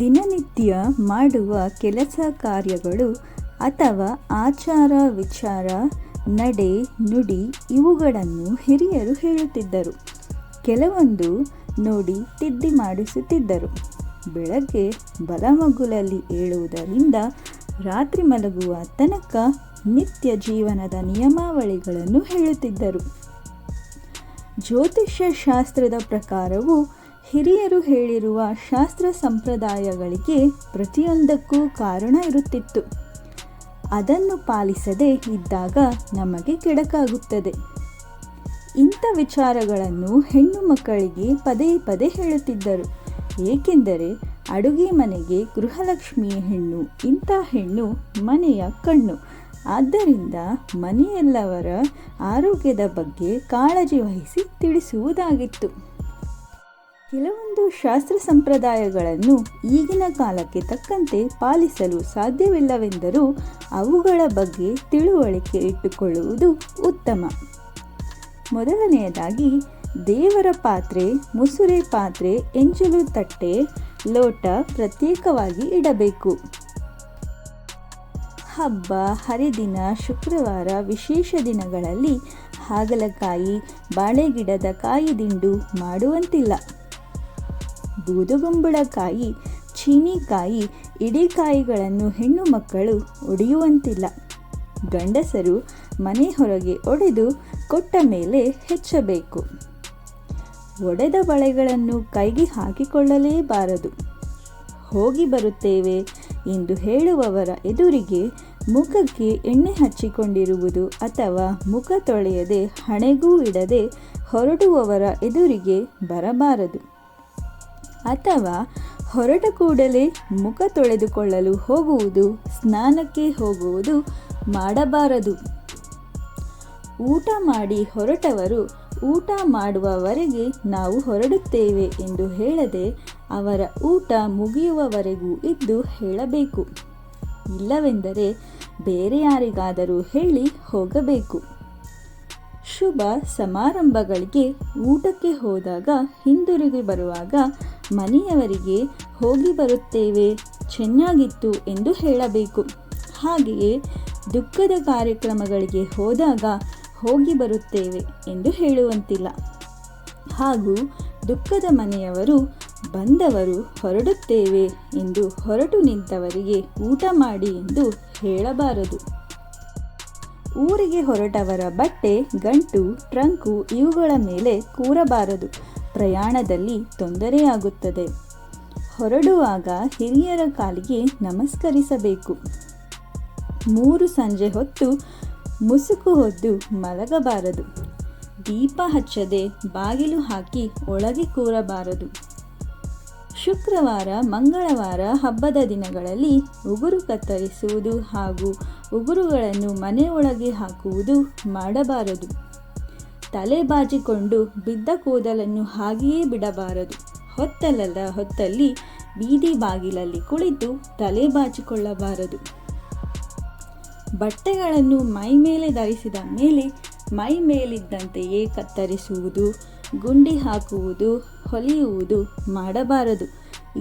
ದಿನನಿತ್ಯ ಮಾಡುವ ಕೆಲಸ ಕಾರ್ಯಗಳು ಅಥವಾ ಆಚಾರ ವಿಚಾರ, ನಡೆ, ನುಡಿ ಇವುಗಳನ್ನು ಹಿರಿಯರು ಹೇಳುತ್ತಿದ್ದರು. ಕೆಲವೊಂದು ನೋಡಿ ತಿದ್ದಿ ಮಾಡಿಸುತ್ತಿದ್ದರು. ಬೆಳಗ್ಗೆ ಬಲಮಗುಲಲ್ಲಿ ಏಳುವುದರಿಂದ ರಾತ್ರಿ ಮಲಗುವ ತನಕ ನಿತ್ಯ ಜೀವನದ ನಿಯಮಾವಳಿಗಳನ್ನು ಹೇಳುತ್ತಿದ್ದರು. ಜ್ಯೋತಿಷ್ಯ ಶಾಸ್ತ್ರದ ಪ್ರಕಾರವು ಹಿರಿಯರು ಹೇಳಿರುವ ಶಾಸ್ತ್ರ ಸಂಪ್ರದಾಯಗಳಿಗೆ ಪ್ರತಿಯೊಂದಕ್ಕೂ ಕಾರಣ ಇರುತ್ತಿತ್ತು. ಅದನ್ನು ಪಾಲಿಸದೆ ಇದ್ದಾಗ ನಮಗೆ ಕೆಡಕಾಗುತ್ತದೆ. ಇಂಥ ವಿಚಾರಗಳನ್ನು ಹೆಣ್ಣು ಮಕ್ಕಳಿಗೆ ಪದೇ ಪದೇ ಹೇಳುತ್ತಿದ್ದರು. ಏಕೆಂದರೆ ಅಡುಗೆ ಮನೆಗೆ ಗೃಹಲಕ್ಷ್ಮಿಯ ಹೆಣ್ಣು, ಇಂಥ ಹೆಣ್ಣು ಮನೆಯ ಕಣ್ಣು. ಆದ್ದರಿಂದ ಮನೆಯಲ್ಲವರ ಆರೋಗ್ಯದ ಬಗ್ಗೆ ಕಾಳಜಿ ವಹಿಸಿ ತಿಳಿಸುವುದಾಗಿತ್ತು. ಕೆಲವೊಂದು ಶಾಸ್ತ್ರ ಸಂಪ್ರದಾಯಗಳನ್ನು ಈಗಿನ ಕಾಲಕ್ಕೆ ತಕ್ಕಂತೆ ಪಾಲಿಸಲು ಸಾಧ್ಯವಿಲ್ಲವೆಂದರೂ ಅವುಗಳ ಬಗ್ಗೆ ತಿಳುವಳಿಕೆ ಇಟ್ಟುಕೊಳ್ಳುವುದು ಉತ್ತಮ. ಮೊದಲನೆಯದಾಗಿ, ದೇವರ ಪಾತ್ರೆ, ಮುಸುರೆ ಪಾತ್ರೆ ಎಂಜಲು ತಟ್ಟೆ, ಲೋಟ ಪ್ರತ್ಯೇಕವಾಗಿ ಇಡಬೇಕು. ಹಬ್ಬ, ಹರಿದಿನ, ಶುಕ್ರವಾರ ವಿಶೇಷ ದಿನಗಳಲ್ಲಿ ಹಾಗಲಕಾಯಿ, ಬಾಳೆಗಿಡದ ಕಾಯಿ ದಿಂಡು ಮಾಡುವಂತಿಲ್ಲ. ಬೂದುಗುಂಬಳಕಾಯಿ, ಚೀನಿಕಾಯಿ, ಇಡಿಕಾಯಿಗಳನ್ನು ಹೆಣ್ಣು ಮಕ್ಕಳು ಒಡೆಯುವಂತಿಲ್ಲ. ಗಂಡಸರು ಮನೆ ಹೊರಗೆ ಒಡೆದು ಕೊಟ್ಟ ಮೇಲೆ ಹೆಚ್ಚಬೇಕು. ಒಡೆದ ಬಳೆಗಳನ್ನು ಕೈಗೆ ಹಾಕಿಕೊಳ್ಳಲೇಬಾರದು. ಹೋಗಿ ಬರುತ್ತೇವೆ ಎಂದು ಹೇಳುವವರ ಎದುರಿಗೆ ಮುಖಕ್ಕೆ ಎಣ್ಣೆ ಹಚ್ಚಿಕೊಂಡಿರುವುದು ಅಥವಾ ಮುಖ ತೊಳೆಯದೆ ಹಣೆಗೂ ಇಡದೆ ಹೊರಡುವವರ ಎದುರಿಗೆ ಬರಬಾರದು. ಅಥವಾ ಹೊರಟ ಕೂಡಲೇ ಮುಖ ತೊಳೆದುಕೊಳ್ಳಲು ಹೋಗುವುದು, ಸ್ನಾನಕ್ಕೆ ಹೋಗುವುದು ಮಾಡಬಾರದು. ಊಟ ಮಾಡಿ ಹೊರಟವರು ಊಟ ಮಾಡುವವರೆಗೆ ನಾವು ಹೊರಡುತ್ತೇವೆ ಎಂದು ಹೇಳದೆ ಅವರ ಊಟ ಮುಗಿಯುವವರೆಗೂ ಇದ್ದು ಹೇಳಬೇಕು. ಇಲ್ಲವೆಂದರೆ ಬೇರೆ ಯಾರಿಗಾದರೂ ಹೇಳಿ ಹೋಗಬೇಕು. ಶುಭ ಸಮಾರಂಭಗಳಿಗೆ ಊಟಕ್ಕೆ ಹೋದಾಗ ಹಿಂದಿರುಗಿ ಬರುವಾಗ ಮನೆಯವರಿಗೆ ಹೋಗಿ ಬರುತ್ತೇವೆ. ಚೆನ್ನಾಗಿತ್ತು ಎಂದು ಹೇಳಬೇಕು. ಹಾಗೆಯೇ ದುಃಖದ ಕಾರ್ಯಕ್ರಮಗಳಿಗೆ ಹೋದಾಗ ಹೋಗಿ ಬರುತ್ತೇವೆ ಎಂದು ಹೇಳುವಂತಿಲ್ಲ. ಹಾಗೂ ದುಃಖದ ಮನೆಯವರು ಬಂದವರು ಹೊರಡುತ್ತೇವೆ ಎಂದು ಹೊರಟು ನಿಂತವರಿಗೆ ಊಟ ಮಾಡಿ ಎಂದು ಹೇಳಬಾರದು. ಊರಿಗೆ ಹೊರಟವರ ಬಟ್ಟೆ, ಗಂಟು, ಟ್ರಂಕು ಇವುಗಳ ಮೇಲೆ ಕೂರಬಾರದು. ಪ್ರಯಾಣದಲ್ಲಿ ತೊಂದರೆಯಾಗುತ್ತದೆ. ಹೊರಡುವಾಗ ಹಿರಿಯರ ಕಾಲಿಗೆ ನಮಸ್ಕರಿಸಬೇಕು. ಮೂರು ಸಂಜೆ ಹೊತ್ತು ಮುಸುಕು ಹೊದ್ದು ಮಲಗಬಾರದು. ದೀಪ ಹಚ್ಚದೆ ಬಾಗಿಲು ಹಾಕಿ ಒಳಗೆ ಕೂರಬಾರದು. ಶುಕ್ರವಾರ, ಮಂಗಳವಾರ ಹಬ್ಬದ ದಿನಗಳಲ್ಲಿ ಉಗುರು ಕತ್ತರಿಸುವುದು ಹಾಗೂ ಉಗುರುಗಳನ್ನು ಮನೆಯೊಳಗೆ ಹಾಕುವುದು ಮಾಡಬಾರದು. ತಲೆ ಬಾಚಿಕೊಂಡು ಬಿದ್ದ ಕೂದಲನ್ನು ಹಾಗೆಯೇ ಬಿಡಬಾರದು. ಹೊತ್ತಲದ ಹೊತ್ತಲ್ಲಿ ಬೀದಿ ಬಾಗಿಲಲ್ಲಿ ಕುಳಿತು ತಲೆ ಬಾಚಿಕೊಳ್ಳಬಾರದು ಬಟ್ಟೆಗಳನ್ನು ಮೈ ಮೇಲೆ ಧರಿಸಿದ ಮೇಲೆ ಮೈ ಮೇಲಿದ್ದಂತೆಯೇ ಕತ್ತರಿಸುವುದು, ಗುಂಡಿ ಹಾಕುವುದು, ಹೊಲಿಯುವುದು ಮಾಡಬಾರದು.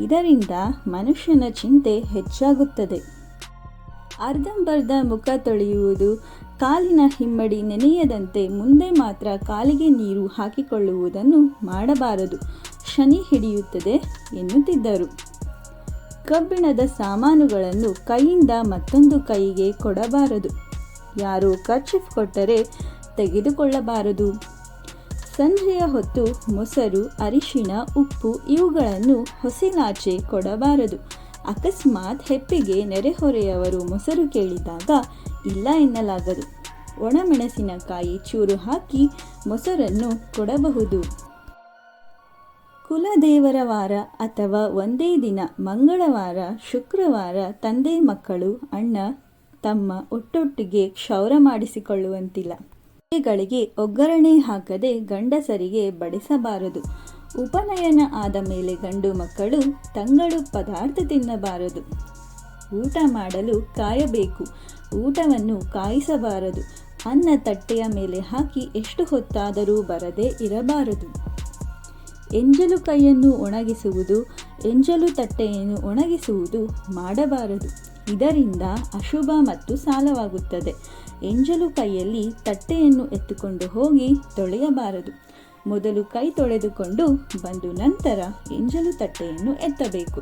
ಇದರಿಂದ ಮನುಷ್ಯನ ಚಿಂತೆ ಹೆಚ್ಚಾಗುತ್ತದೆ. ಅರ್ಧಂಬರ್ಧ ಮುಖ ತೊಳೆಯುವುದು ಕಾಲಿನ ಹಿಮ್ಮಡಿ ನೆನೆಯದಂತೆ ಮುಂದೆ ಮಾತ್ರ ಕಾಲಿಗೆ ನೀರು ಹಾಕಿಕೊಳ್ಳುವುದನ್ನು ಮಾಡಬಾರದು. ಶನಿ ಹಿಡಿಯುತ್ತದೆ ಎನ್ನುತ್ತಿದ್ದರು. ಕಬ್ಬಿಣದ ಸಾಮಾನುಗಳನ್ನು ಕೈಯಿಂದ ಮತ್ತೊಂದು ಕೈಗೆ ಕೊಡಬಾರದು. ಯಾರು ಕರ್ಚಿಫ್ ಕೊಟ್ಟರೆ ತೆಗೆದುಕೊಳ್ಳಬಾರದು. ಸಂಜೆಯ ಹೊತ್ತು ಮೊಸರು, ಅರಿಶಿಣ, ಉಪ್ಪು ಇವುಗಳನ್ನು ಹೊಸಿಲಾಚೆ ಕೊಡಬಾರದು. ಅಕಸ್ಮಾತ್ ಹೆಪ್ಪಿಗೆ ನೆರೆಹೊರೆಯವರು ಮೊಸರು ಕೇಳಿದಾಗ ಇಲ್ಲ ಎನ್ನಲಾಗದು. ಒಣಮೆಣಸಿನಕಾಯಿ ಚೂರು ಹಾಕಿ ಮೊಸರನ್ನು ಕೊಡಬಹುದು. ಕುಲದೇವರ ವಾರ ಅಥವಾ ಒಂದೇ ದಿನ ಮಂಗಳವಾರ, ಶುಕ್ರವಾರ ತಂದೆ ಮಕ್ಕಳು, ಅಣ್ಣ, ತಮ್ಮ ಒಟ್ಟೊಟ್ಟಿಗೆ ಕ್ಷೌರ ಮಾಡಿಸಿಕೊಳ್ಳುವಂತಿಲ್ಲ. ಗಳಿಗೆ ಒಗ್ಗರಣೆ ಹಾಕದೆ ಗಂಡಸರಿಗೆ ಬಡಿಸಬಾರದು. ಉಪನಯನ ಆದ ಮೇಲೆ ಗಂಡು ಮಕ್ಕಳು ತಂಗಳು ಪದಾರ್ಥ ತಿನ್ನಬಾರದು. ಊಟ ಮಾಡಲು ಕಾಯಬೇಕು. ಊಟವನ್ನು ಕಾಯಿಸಬಾರದು. ಅನ್ನ ತಟ್ಟೆಯ ಮೇಲೆ ಹಾಕಿ ಎಷ್ಟು ಹೊತ್ತಾದರೂ ಬರದೆ ಇರಬಾರದು. ಎಂಜಲು ಕೈಯನ್ನು ಒಣಗಿಸುವುದು, ಎಂಜಲು ತಟ್ಟೆಯನ್ನು ಒಣಗಿಸುವುದು ಮಾಡಬಾರದು. ಇದರಿಂದ ಅಶುಭ ಮತ್ತು ಸಾಲವಾಗುತ್ತದೆ. ಎಂಜಲು ಕೈಯಲ್ಲಿ ತಟ್ಟೆಯನ್ನು ಎತ್ತುಕೊಂಡು ಹೋಗಿ ತೊಳೆಯಬಾರದು. ಮೊದಲು ಕೈ ತೊಳೆದುಕೊಂಡು ಬಂದು ನಂತರ ಎಂಜಲು ತಟ್ಟೆಯನ್ನು ಎತ್ತಬೇಕು.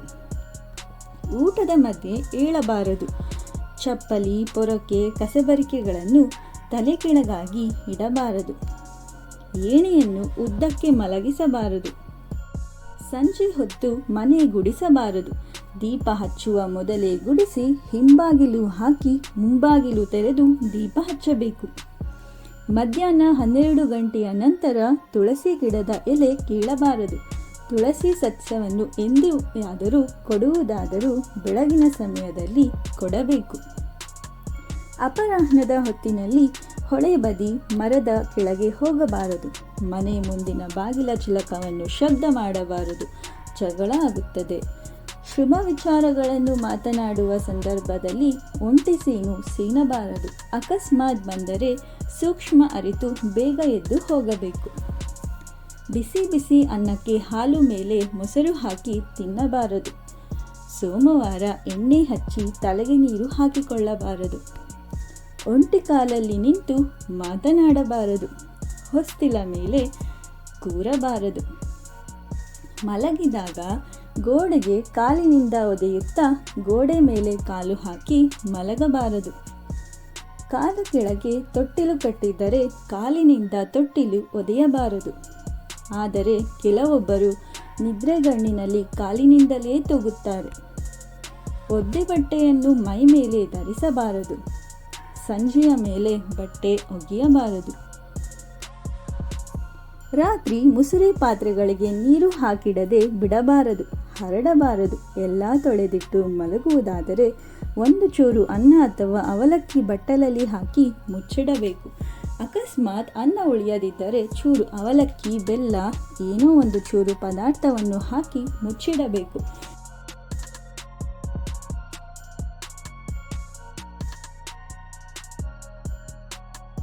ಊಟದ ಮಧ್ಯೆ ಏಳಬಾರದು. ಚಪ್ಪಲಿ, ಪೊರಕೆ, ಕಸಬರಿಕೆಗಳನ್ನು ತಲೆ ಕೆಳಗಾಗಿ ಇಡಬಾರದು. ಏಣಿಯನ್ನು ಉದ್ದಕ್ಕೆ ಮಲಗಿಸಬಾರದು. ಸಂಜೆ ಹೊತ್ತು ಮನೆ ಗುಡಿಸಬಾರದು. ದೀಪ ಹಚ್ಚುವ ಮೊದಲೇ ಗುಡಿಸಿ ಹಿಂಬಾಗಿಲು ಹಾಕಿ ಮುಂಬಾಗಿಲು ತೆರೆದು ದೀಪ ಹಚ್ಚಬೇಕು. ಮಧ್ಯಾಹ್ನ ಹನ್ನೆರಡು ಗಂಟೆಯ ನಂತರ ತುಳಸಿ ಗಿಡದ ಎಲೆ ಕೀಳಬಾರದು. ತುಳಸಿ ಸಸ್ಯವನ್ನು ಎಂದಾದರೂ ಕೊಡುವುದಾದರೂ ಬೆಳಗಿನ ಸಮಯದಲ್ಲಿ ಕೊಡಬೇಕು. ಅಪರಾಹ್ನದ ಹೊತ್ತಿನಲ್ಲಿ ಹೊಳೆ ಬದಿ ಮರದ ಕೆಳಗೆ ಹೋಗಬಾರದು. ಮನೆ ಮುಂದಿನ ಬಾಗಿಲ ಚಿಲಕವನ್ನು ಶಬ್ದ ಮಾಡಬಾರದು. ಜಗಳ ಆಗುತ್ತದೆ. ಶುಭ ವಿಚಾರಗಳನ್ನು ಮಾತನಾಡುವ ಸಂದರ್ಭದಲ್ಲಿ ಒಂಟಿ ಸೀನು ಸೀನಬಾರದು ಅಕಸ್ಮಾತ್ ಬಂದರೆ ಸೂಕ್ಷ್ಮ ಅರಿತು ಬೇಗ ಎದ್ದು ಹೋಗಬೇಕು. ಬಿಸಿ ಬಿಸಿ ಅನ್ನಕ್ಕೆ ಹಾಲು ಮೇಲೆ ಮೊಸರು ಹಾಕಿ ತಿನ್ನಬಾರದು. ಸೋಮವಾರ ಎಣ್ಣೆ ಹಚ್ಚಿ ತಲೆಗೆ ನೀರು ಹಾಕಿಕೊಳ್ಳಬಾರದು. ಒಂಟಿ ಕಾಲಲ್ಲಿ ನಿಂತು ಮಾತನಾಡಬಾರದು. ಹೊಸ್ತಿಲ ಮೇಲೆ ಕೂರಬಾರದು. ಮಲಗಿದಾಗ ಗೋಡೆಗೆ ಕಾಲಿನಿಂದ ಒದೆಯುತ್ತಾ ಗೋಡೆ ಮೇಲೆ ಕಾಲು ಹಾಕಿ ಮಲಗಬಾರದು. ಕಾಲ ಕೆಳಗೆ ತೊಟ್ಟಿಲು ಕಟ್ಟಿದ್ದರೆ ಕಾಲಿನಿಂದ ತೊಟ್ಟಿಲು ಒದೆಯಬಾರದು. ಆದರೆ ಕೆಲವೊಬ್ಬರು ನಿದ್ರೆಗಣ್ಣಿನಲ್ಲಿ ಕಾಲಿನಿಂದಲೇ ತೂಗುತ್ತಾರೆ. ಒದ್ದೆ ಬಟ್ಟೆಯನ್ನು ಮೈ ಮೇಲೆ ಧರಿಸಬಾರದು. ಸಂಜೆಯ ಮೇಲೆ ಬಟ್ಟೆ ಒಗೆಯಬಾರದು. ರಾತ್ರಿ ಮುಸುರೆ ಪಾತ್ರೆಗಳಿಗೆ ನೀರು ಹಾಕಿಡದೆ ಬಿಡಬಾರದು, ಹರಡಬಾರದು. ಎಲ್ಲ ತೊಳೆದಿಟ್ಟು ಮಲಗುವುದಾದರೆ ಒಂದು ಚೂರು ಅನ್ನ ಅಥವಾ ಅವಲಕ್ಕಿ ಬಟ್ಟಲಲ್ಲಿ ಹಾಕಿ ಮುಚ್ಚಿಡಬೇಕು. ಅಕಸ್ಮಾತ್ ಅನ್ನ ಉಳಿಯದಿದ್ದರೆ ಚೂರು ಅವಲಕ್ಕಿ ಬೆಲ್ಲ ಏನೋ ಒಂದು ಚೂರು ಪದಾರ್ಥವನ್ನು ಹಾಕಿ ಮುಚ್ಚಿಡಬೇಕು.